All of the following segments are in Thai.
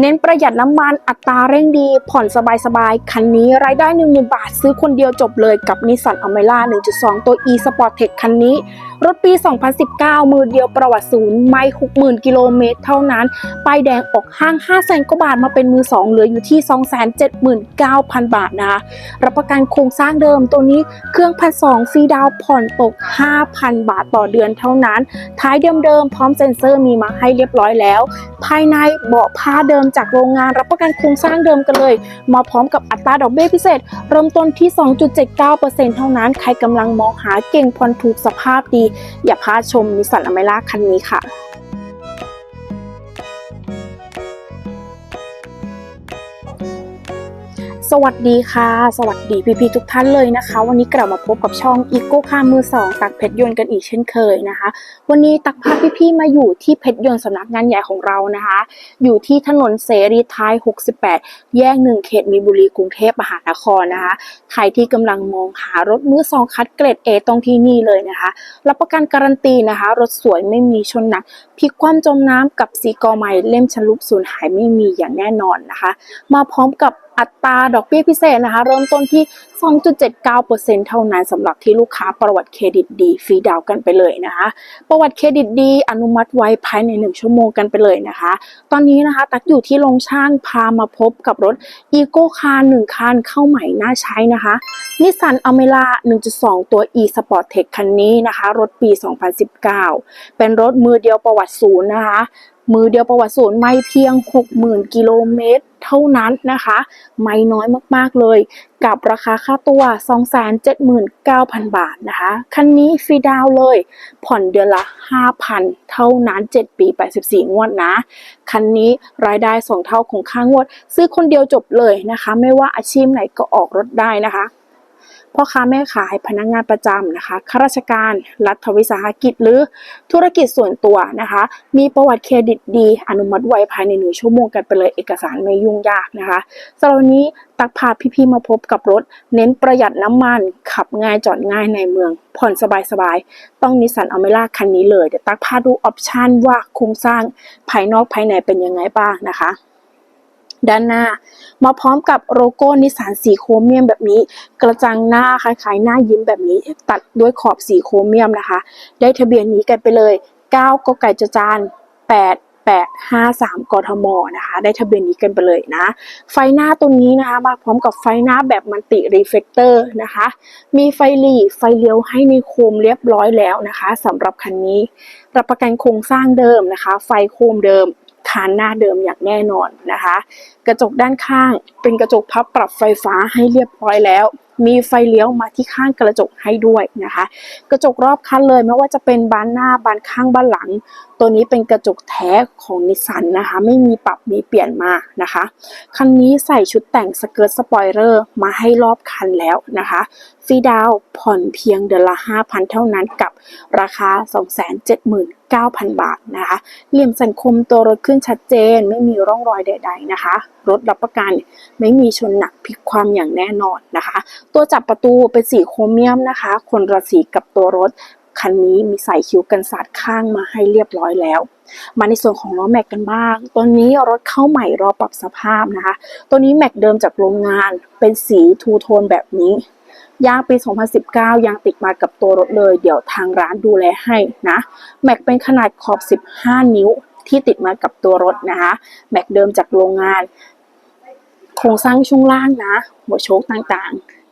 เน้นประหยัดน้ำมันอัตราเร่งดี ผ่อนสบายๆ คันนี้รายได้1 0,000 บาท ซื้อคนเดียวจบเลยกับนิสสันอเมร่า1.2 ตัว e Sport Tech คันนี้ รถปี 2019 มือเดียวประวัติศูนย์ไม่ 60,000 กิโลเมตรเท่านั้น ป้ายแดงออกห้าง 5 0 0 0 0กว่าบาทมาเป็นมือ 2 เหลืออยู่ที่ 279,000 บาทนะ รับประกันโครงสร้างเดิมตัวนี้เครื่องพันสองฟรีดาวผ่อนตก 5,000 บาทต่อเดือนเท่านั้น ท้ายเดิมๆพร้อมเซ็นเซอร์มีมาให้เรียบร้อยแล้ว ภายในเบาะผ้าเดิมจากโรงงานรับประกันโครงสร้างเดิมกันเลย มาพร้อมกับอัตราดอกเบี้ยพิเศษ เริ่มต้นที่ 2.79%เท่านั้น ใครกำลังมองหาเก่งผ่อนถูกสภาพดี อย่าพลาดชมนิสสันอเมร่าคันนี้ค่ะ สวัสดีค่ะ สวัสดีพี่ๆทุกท่านเลยนะคะ วันนี้กลับมาพบกับช่องอีโก้คามือสองตักเพชรยนต์กันอีกเช่นเคยนะคะ วันนี้ตักพาพี่ๆมาอยู่ที่เพชรยนต์สำนักงานใหญ่ของเรานะคะ อยู่ที่ถนนเสรีท้าย 68 แยกหนึ่งเขตมีบุรีกรุงเทพมหานครนะคะ ใครที่กำลังมองหารถมือสองคัดเกรด A ตรงที่นี่เลยนะคะรับประกันการันตีนะคะ รถสวยไม่มีชนหนักพลิกคว่ำจมน้ำกับสีกอใหม่เล่มฉลุสูญหายไม่มีอย่างแน่นอนนะคะ มาพร้อมกับ อัตราดอกเบี้ยพิเศษนะคะ เริ่มต้นที่ 2.79%เท่านั้นสำหรับที่ลูกค้าประวัติเครดิตดีฟรีดาวน์กันไปเลยนะคะ ประวัติเครดิตดีอนุมัติไว้ภายใน 1 ชั่วโมงกันไปเลยนะคะ ตอนนี้นะคะตักอยู่ที่โรงช่างพามาพบกับรถอีโก้คาร์1คันเข้าใหม่น่าใช้นะคะนิสสันอเมร่า1.2 ตัว e Sport Tech คันนี้นะคะ รถปี 2019 เป็นรถมือเดียวประวัติศูนย์นะคะ มือเดียวประวัติศูนย์ไม่เพียง 60,000 กิโลเมตร เท่านั้นนะคะ ไม่น้อยมากๆเลย กับราคาค่าตัว 279,000 บาทนะคะ คันนี้ฟรีดาวเลย ผ่อนเดือนละ 5,000 เท่านั้น 7 ปี 84 งวดนะ คันนี้รายได้2เท่าของค่างวด ซื้อคนเดียวจบเลยนะคะ ไม่ว่าอาชีพไหนก็ออกรถได้นะคะ พ่อค้าแม่ขายพนักงานประจำนะคะข้าราชการรัฐวิสาหกิจหรือธุรกิจส่วนตัวนะคะ มีประวัติเครดิตดี อนุมัติไวภายในหนึ่งชั่วโมงกันไปเลยเอกสารไม่ยุ่งยากนะคะสำหรับนนี้ตักพาพี่ๆมาพบกับรถ เน้นประหยัดน้ำมัน ขับง่ายจอดง่ายในเมือง ผ่อนสบายๆ ต้องนิสสันอเมร่าคันนี้เลย เดี๋ยวตักพาดูออปชันว่าโครงสร้างภายนอกภายในเป็นยังไงบ้างนะคะ ด้านหน้า มาพร้อมกับโลโก้นิสสันสีโครเมียมแบบนี้ กระจังหน้าคล้ายๆหน้ายิ้มแบบนี้ ตัดด้วยขอบสีโครเมียมนะคะ ได้ทะเบียนนี้กันไปเลย 9กไก่จจาน8 8 5 3 กทมนะคะ ได้ทะเบียนนี้กันไปเลยนะ ไฟหน้าตัวนี้นะคะ มาพร้อมกับไฟหน้าแบบมันติรีเฟกเตอร์นะคะ มีไฟหลีไฟเลี้ยวให้ในโคมเรียบร้อยแล้วนะคะสำหรับคันนี้ รับประกันโครงสร้างเดิมนะคะ ไฟโคมเดิม คานหน้าเดิมอย่างแน่นอนนะคะ กระจกด้านข้างเป็นกระจกพับปรับไฟฟ้าให้เรียบร้อยแล้วมีไฟเลี้ยวมาที่ข้างกระจกให้ด้วยนะคะ กระจกรอบคันเลยไม่ว่าจะเป็นบานหน้าบานข้างบานหลัง ตัวนี้เป็นกระจกแท้ของนิสสันนะคะ ไม่มีปรับมีเปลี่ยนมานะคะ คันนี้ใส่ชุดแต่งสเกิร์ตสปอยเลอร์มาให้รอบคันแล้วนะคะฟรีดาวผ่อนเพียงเดือนละ 5,000 เท่านั้นกับราคา 279,000 บาทนะคะ เหลี่ยมสันคมตัวรถขึ้นชัดเจน ไม่มีร่องรอยใด ๆนะคะ รถรับประกันไม่มีชนหนักพลิกความอย่างแน่นอนนะคะ ตัวจับประตูเป็นสีโครเมียมนะคะ คนละสีกับตัวรถ คันนี้มีใส่คิ้วกันสาดข้างมาให้เรียบร้อยแล้ว มาในส่วนของล้อแม็กกันบ้าง ตัวนี้รถเข้าใหม่รอปรับสภาพนะคะ ตัวนี้แม็กเดิมจากโรงงานเป็นสีทูโทนแบบนี้ยางปี 2019 ยางติดมากับตัวรถเลย เดี๋ยวทางร้านดูแลให้นะ แม็กเป็นขนาดขอบ 15 นิ้วที่ติดมากับตัวรถนะคะ แม็กเดิมจากโรงงาน โครงสร้างช่วงล่างนะ หัวโชคต่างๆ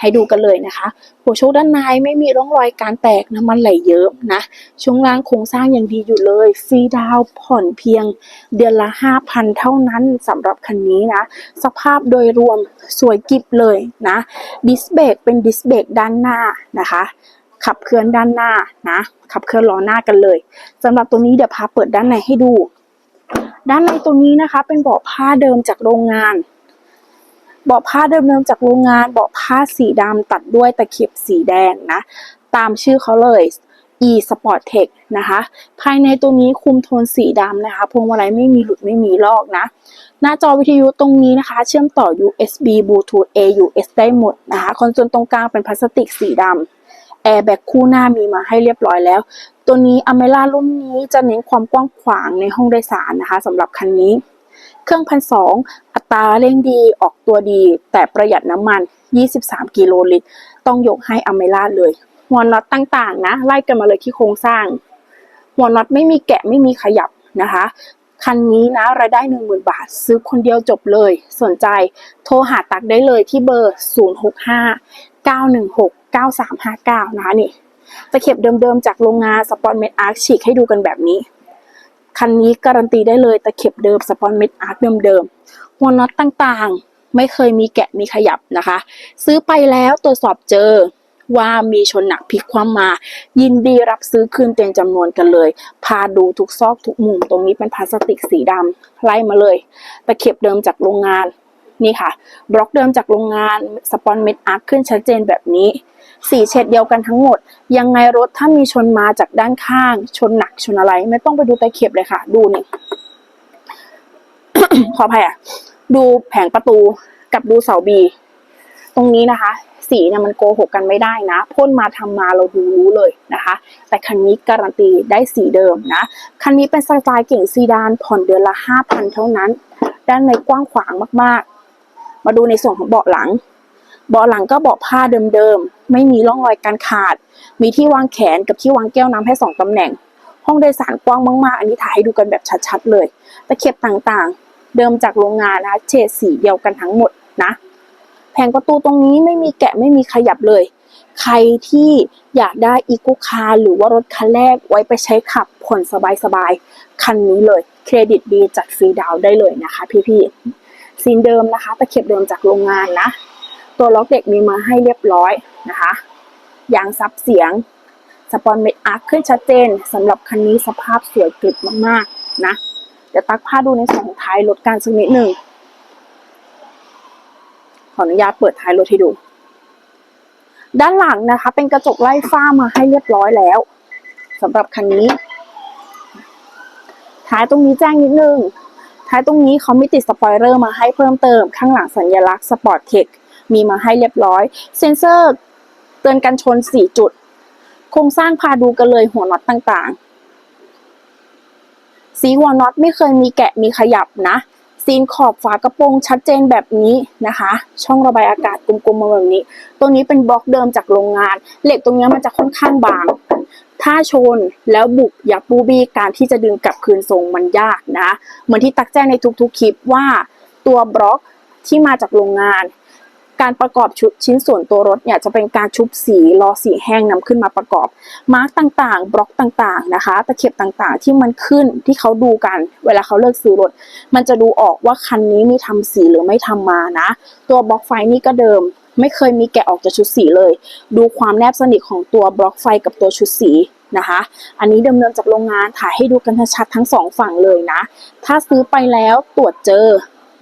ให้ดูกันเลยนะคะ หัวโชคด้านในไม่มีร่องรอยการแตกน้ำมันไหลเยอะนะ ช่วงล่างโครงสร้างยังดีอยู่เลย ฟรีดาวผ่อนเพียงเดือนละ 5,000 เท่านั้นสำหรับคันนี้นะ สภาพโดยรวมสวยกิบเลยนะ ดิสเบรกเป็นดิสเบรกด้านหน้านะคะ ขับเคลื่อนด้านหน้านะ ขับเคลื่อนล้อหน้ากันเลยสำหรับตัวนี้เดี๋ยวพาเปิดด้านในให้ดู ด้านในตัวนี้นะคะ เป็นเบาะผ้าเดิมจากโรงงาน เบาะผ้าเดิมๆจากโรงงานเบาะผ้าสีดำตัดด้วยตะเข็บสีแดงนะ ตามชื่อเขาเลย e Sport Tech นะคะ ภายในตัวนี้คุมโทนสีดำนะคะ พวงมาลัยไม่มีหลุดไม่มีลอกนะ หน้าจอวิทยุตรงนี้นะคะ เชื่อมต่อ USB Bluetooth AUX ได้หมดนะคะ คอนโซลตรงกลางเป็นพลาสติกสีดำแอร์แบ็กคู่หน้ามีมาให้เรียบร้อยแล้ว ตัวนี้อเมร่ารุ่นนี้จะเน้นความกว้างขวางในห้องโดยสารนะคะสำหรับคันนี้ เครื่องพันสองอัตราเร่งดีออกตัวดี แต่ประหยัดน้ำมัน 23 กิโลลิตร ต้องยกให้อเมล่าเลยหัวน็อตต่างๆ นะ ไล่กันมาเลยที่โครงสร้างหัวน็อตไม่มีแกะไม่มีขยับนะคะ คันนี้นะรายได้ 10,000 บาท ซื้อคนเดียวจบเลย สนใจโทรหาตักได้เลยที่เบอร์ 065 916 9359 นะคะนี่ตะเข็บเดิมๆ จากโรงงานสปอนเมดอาร์คฉีกให้ดูกันแบบนี้ คันนี้การันตีได้เลยตะเข็บเดิมสปอนเม็ดอาร์ตเดิมๆหัวน็อตต่างๆ ไม่เคยมีแกะมีขยับนะคะ ซื้อไปแล้วตรวจสอบเจอว่ามีชนหนักพลิกความมา ยินดีรับซื้อคืนเต็มจำนวนกันเลย พาดูทุกซอกทุกมุมตรงนี้เป็นพลาสติกสีดำไล่มาเลย ตะเข็บเดิมจากโรงงาน นี่ค่ะ บล็อกเดิมจากโรงงานสปอนเม็ดอาร์คขึ้นชัดเจนแบบนี้สีเฉดเดียวกันทั้งหมด ยังไงรถถ้ามีชนมาจากด้านข้าง ชนหนักชนอะไร ไม่ต้องไปดูตะเข็บเลยค่ะ ดูนี่ ขออภัยอะ ดูแผงประตูกับดูเสาบี ตรงนี้นะคะ สีเนี่ยมันโกหกกันไม่ได้นะพ่นมาทำมาเราดูรู้เลยนะคะ แต่คันนี้การันตีได้สีเดิมนะ คันนี้เป็นสไตล์เก่งซีดานผ่อนเดือนละห้าพันเท่านั้น ด้านในกว้างขวางมากๆ มาดูในส่วนของเบาะหลัง เบาะหลังก็เบาะผ้าเดิมๆ ไม่มีร่องรอยการขาด มีที่วางแขนกับที่วางแก้วน้ำให้สองตำแหน่ง ห้องโดยสารกว้างมากๆ อันนี้ถ่ายให้ดูกันแบบชัดๆเลย ตะเข็บต่างๆ เดิมจากโรงงานนะ เฉดสีเดียวกันทั้งหมดนะ แผงประตูตรงนี้ไม่มีแกะไม่มีขยับเลย ใครที่อยากได้อีโ c คาร์หรือว่ารถคันแรกไว้ไปใช้ขับผ่อนสบายๆ คันนี้เลย เครดิตดีจัดฟรีดาวน์ได้เลยนะคะพี่ๆ ซีนเดิมนะคะ ตะเข็บเดิมจากโรงงานนะ ตัวล็อกเด็กมีมาให้เรียบร้อยนะคะยางซับเสียง สปอนเมดอาร์คขึ้นชัดเจนสำหรับคันนี้สภาพสวยกริบมากๆนะเดี๋ยวตักผ้าดูในส่วนของท้ายรถกันสักนิดหนึ่งขออนุญาตเปิดท้ายรถให้ดู ด้านหลังนะคะ เป็นกระจกไล่ฟ้ามาให้เรียบร้อยแล้วสำหรับคันนี้ ท้ายตรงนี้แจ้งนิดนึง ท้ายตรงนี้เขามีติดสปอยเลอร์มาให้เพิ่มเติม ข้างหลังสัญลักษณ์สปอร์ตเทคมีมาให้เรียบร้อย เซ็นเซอร์เตือนกันชน 4 จุด โครงสร้างพาดูกันเลยหัวน็อตต่างๆ สีหัวน็อตไม่เคยมีแกะมีขยับนะซีนขอบฝากระโปรงชัดเจนแบบนี้นะคะ ช่องระบายอากาศกลมๆมาแบบนี้ ตัวนี้เป็นบล็อกเดิมจากโรงงาน เหล็กตรงนี้มันจะค่อนข้างบาง ถ้าชนแล้วบุบยับบูบี้การที่จะดึงกลับคืนทรงมันยากนะ เหมือนที่ตักแจ้งในทุกๆคลิปว่าตัวบล็อกที่มาจากโรงงาน การประกอบชุดชิ้นส่วนตัวรถเนี่ยจะเป็นการชุบสีรอสีแห้งนำขึ้นมาประกอบ มาร์กต่างๆ บล็อกต่างๆนะคะ ตะเข็บต่างๆ ที่มันขึ้นที่เขาดูกัน เวลาเขาเลือกซื้อรถ มันจะดูออกว่าคันนี้มีทำสีหรือไม่ทำมานะ ตัวบล็อกไฟนี่ก็เดิม ไม่เคยมีแกะออกจากชุดสีเลย ดูความแนบสนิทของตัวบล็อกไฟกับตัวชุดสีนะคะ อันนี้เดิมๆจากโรงงานถ่ายให้ดูกันชัดทั้งสองฝั่งเลยนะ ถ้าซื้อไปแล้วตรวจเจอ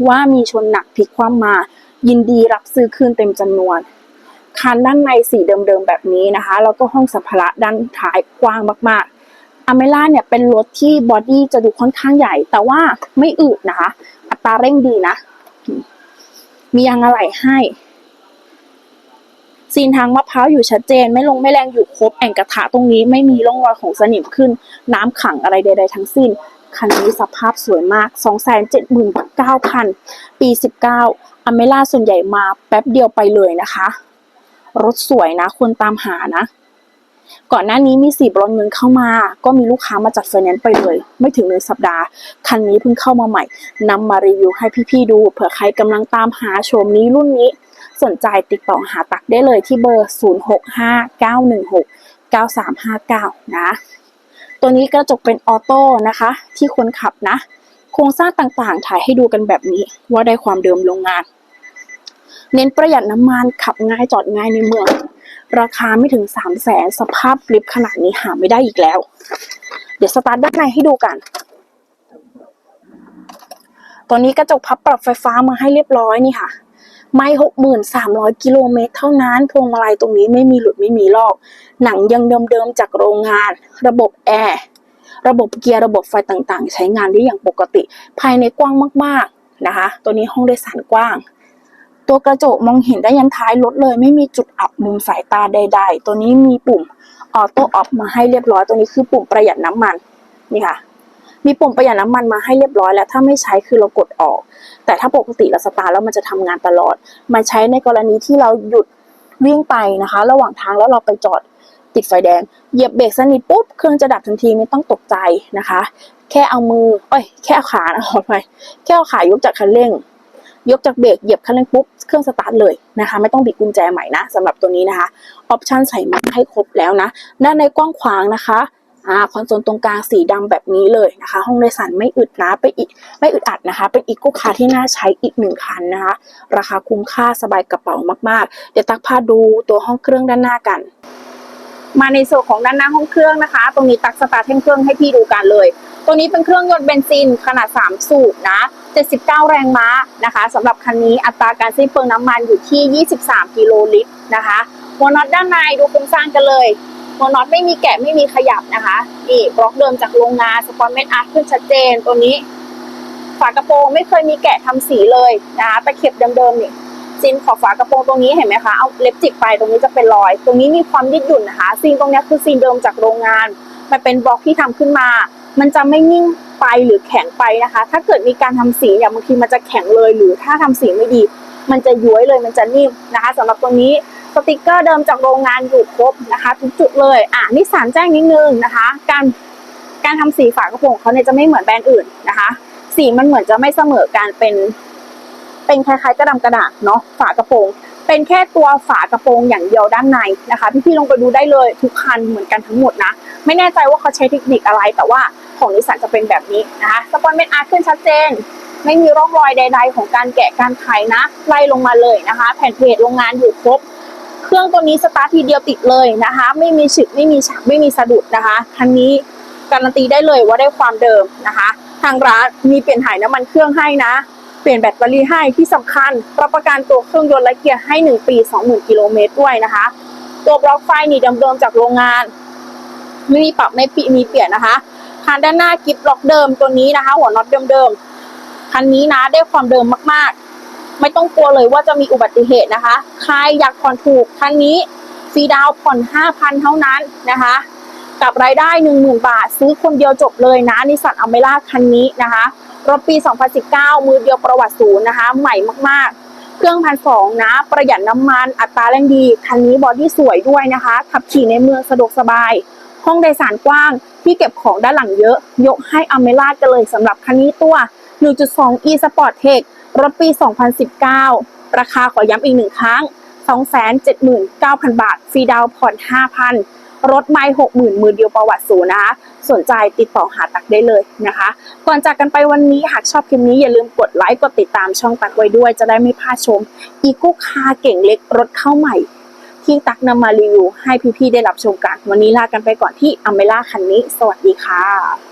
ว่ามีชนหนักพลิกคว่ำมา ยินดีรับซื้อคืนเต็มจำนวนคันด้านในสีเดิมๆแบบนี้นะคะ แล้วก็ห้องสัมภาระด้านท้ายกว้างมากๆอเมล่าเนี่ยเป็นรถที่บอดี้จะดูค่อนข้างใหญ่ แต่ว่าไม่อืดนะคะ อัตราเร่งดีนะ มียางอะไหล่ให้ ซีนทางมะพร้าวอยู่ชัดเจน ไม่ลงไม่แรงอยู่ครบแอ่งกระทะตรงนี้ไม่มีร่องรอยของสนิมขึ้น น้ำขังอะไรใด ๆ ทั้งสิ้น คันนี้สภาพสวยมาก 279,000 ปี 19อเมล่าส่วนใหญ่มาแป๊บเดียวไปเลยนะคะ รถสวยนะคนตามหานะ ก่อนหน้านี้มีสีบรอนเงินเข้ามา ก็มีลูกค้ามาจัดไฟแนนซ์ไปเลย ไม่ถึงหนึ่งสัปดาห์ คันนี้เพิ่งเข้ามาใหม่นำมารีวิวให้พี่ๆดูเผื่อใครกำลังตามหาโฉมนี้รุ่นนี้ สนใจติดต่อหาตักได้เลยที่เบอร์ 0659169359 นะ ตัวนี้กระจกเป็นออโต้นะคะ ที่คนขับนะ โครงสร้างต่างๆ ถ่ายให้ดูกันแบบนี้ว่าได้ความเดิมโรงงาน เน้นประหยัดน้ำมันขับง่ายจอดง่ายในเมือง ราคาไม่ถึง 3 0 0แสนสภาพลิฟขนาดนี้หาไม่ได้อีกแล้ว เดี๋ยวสตาร์ทด้านในให้ดูกันตัวนี้กระจกพับปรับไฟฟ้ามาให้เรียบร้อยนี่ค่ะ ไม่หกหมื่นสามร้อยกิโลเมตรเท่านั้น พวงมาลัยตรงนี้ไม่มีหลุดไม่มีลอก หนังยังเดิมๆจากโรงงาน ระบบแอร์ ระบบเกียร์ ระบบไฟต่างๆ ใช้งานได้อย่างปกติ ภายในกว้างมากๆนะคะ ตัวนี้ห้องโดยสารกว้าง ตัวกระจกมองเห็นได้ยันท้ายรถเลย ไม่มีจุดอับมุมสายตาใด ๆ ตัวนี้มีปุ่มออโต้ออฟมาให้เรียบร้อย ตัวนี้คือปุ่มประหยัดน้ำมัน นี่ค่ะ มีปุ่มประหยัดน้ำมันมาให้เรียบร้อยแล้ว ถ้าไม่ใช้คือเรากดออก แต่ถ้าปกติเราสตาร์ทแล้วมันจะทำงานตลอด มันใช้ในกรณีที่เราหยุดวิ่งไปนะคะ ระหว่างทางแล้วเราไปจอดติดไฟแดง เหยียบเบรกสนิทปุ๊บ เครื่องจะดับทันทีไม่ต้องตกใจนะคะ แค่เอามือเอ้ย แค่เอาขานะขอไปแค่เอาขายกจากคันเร่ง ยกจากเบรกเหยียบคันเร่งปุ๊บ เครื่องสตาร์ทเลยนะคะ ไม่ต้องบิดกุญแจใหม่นะสำหรับตัวนี้นะคะ ออปชันใส่มาให้ครบแล้วนะ ด้านในกว้างขวางนะคะ อ่าคอนโซลตรงกลางสีดำแบบนี้เลยนะคะ ห้องโดยสารไม่อึดนะไปอีกไม่อึดอัดนะคะ เป็นอีกกู้คาร์ที่น่าใช้อีกหนึ่งคันนะคะ ราคาคุ้มค่าสบายกระเป๋ามากๆ เดี๋ยวตักพาดูตัวห้องเครื่องด้านหน้ากัน มาในส่วนของด้านหน้าห้องเครื่องนะคะ ตรงนี้ตักสตาร์ทเครื่องให้พี่ดูกันเลย ตัวนี้เป็นเครื่องยนต์เบนซินขนาด 3 สูบนะ79 แรงม้านะคะสำหรับคันนี้อัตราการสิ้นเปลืองน้ำมันอยู่ที่ 23 กิโลลิตรนะคะหัวน็อตด้านในดูโครงสร้างกันเลย หัวน็อตไม่มีแกะไม่มีขยับนะคะนี่บล็อกเดิมจากโรงงานสปอนเมนอาร์ขึ้นชัดเจนตัวนี้ ฝากระโปรงไม่เคยมีแกะทำสีเลยนะคะตะเข็บเดิมๆนี่ซินขอบฝากระโปรงตรงนี้เห็นไหมคะเอาเล็บจิกไปตรงนี้จะเป็นรอย ตรงนี้มีความยืดหยุ่นนะคะซีนตรงนี้คือซีนเดิมจากโรงงาน มันเป็นบล็อกที่ทำขึ้นมา มันจะไม่นิ่งไปหรือแข็งไปนะคะ ถ้าเกิดมีการทำสีเนี่ยบางทีมันจะแข็งเลยหรือถ้าทำสีไม่ดี มันจะย้วยเลยมันจะนิ่มนะคะสำหรับตัวนี้ สติกเกอร์เดิมจากโรงงานอยู่ครบนะคะ ทุกจุดเลยอะนี่สารแจ้งนิดนึงนะคะ การการทำสีฝากระโปรงเขาเนี่ยจะไม่เหมือนแบรนด์อื่นนะคะ สีมันเหมือนจะไม่เสมอกันเป็น เป็นคล้ายๆกระดำกระดาษเนาะฝากระโปรง เป็นแค่ตัวฝากระโปรงอย่างเดียวด้านในนะคะ พี่ๆลงไปดูได้เลยทุกคันเหมือนกันทั้งหมดนะ ไม่แน่ใจว่าเขาใช้เทคนิคอะไร แต่ว่าของนิสสันจะเป็นแบบนี้นะคะสปอนเมนอาร์ขึ้นชัดเจนไม่มีร่องรอยใด ๆ ของการแกะการไขนะไล่ลงมาเลยนะคะ แผ่นเพจโรงงานอยู่ครบ เครื่องตัวนี้สตาร์ททีเดียวติดเลยนะคะ ไม่มีฉึกไม่มีฉักไม่มีสะดุดนะคะคันนี้การันตีได้เลยว่าได้ความเดิมนะคะ ทางร้านมีเปลี่ยนถ่ายน้ำมันเครื่องให้นะ เปลี่ยนแบตเตอรี่ให้ที่สำคัญรับประกันตัวเครื่องยนต์และเกียร์ให้ 1 ปี 20,000กิโลเมตรด้วยนะคะ ตัวบล็อกไฟนี่เดิมๆจากโรงงาน ไม่มีปรับไม่ปีมีเปลี่ยนนะคะคันด้านหน้ากิฟล็อกเดิมตัวนี้นะคะ หัวน็อตเดิมๆคันนี้นะได้ความเดิมมากๆ ไม่ต้องกลัวเลยว่าจะมีอุบัติเหตุนะคะใครอยากผ่อนถูกคันนี้ฟรีดาวผ่อน 5,000 เท่านั้นนะคะ กับรายได้ 10,000 บาท ซื้อคนเดียวจบเลยนะนิสสันอเมร่าคันนี้นะคะรถปี 2019 มือเดียวประวัติศูนย์นะคะ ใหม่มากๆ เครื่องพันสองนะ ประหยัดน้ำมันอัตราแรงดี คันนี้บอดี้สวยด้วยนะคะ ขับขี่ในเมืองสะดวกสบาย ห้องโดยสารกว้าง ที่เก็บของด้านหลังเยอะ ยกให้อเมร่ากันเลยสำหรับคันนี้ตัว 1.2 e Sport Tech รถปี 2019 ราคาขอย้ำอีกหนึ่งครั้ง 279,000 บาท ฟรีดาวผ่อน 5,000 รถไม่ 60,000 มือเดียวประวัติศูนย์นะคะ สนใจติดต่อหาตักได้เลยนะคะ ก่อนจากกันไปวันนี้หากชอบคลิปนี้อย่าลืมกดไลค์ กดติดตามช่องตักไว้ด้วย จะได้ไม่พลาดชม อีก้คาเก่งเล็กรถเข้าใหม่ที่ตักนำมารีวิวให้พี่ๆได้รับชมกัน วันนี้ลากันไปก่อนที่อเมล่าคันนี้ สวัสดีค่ะ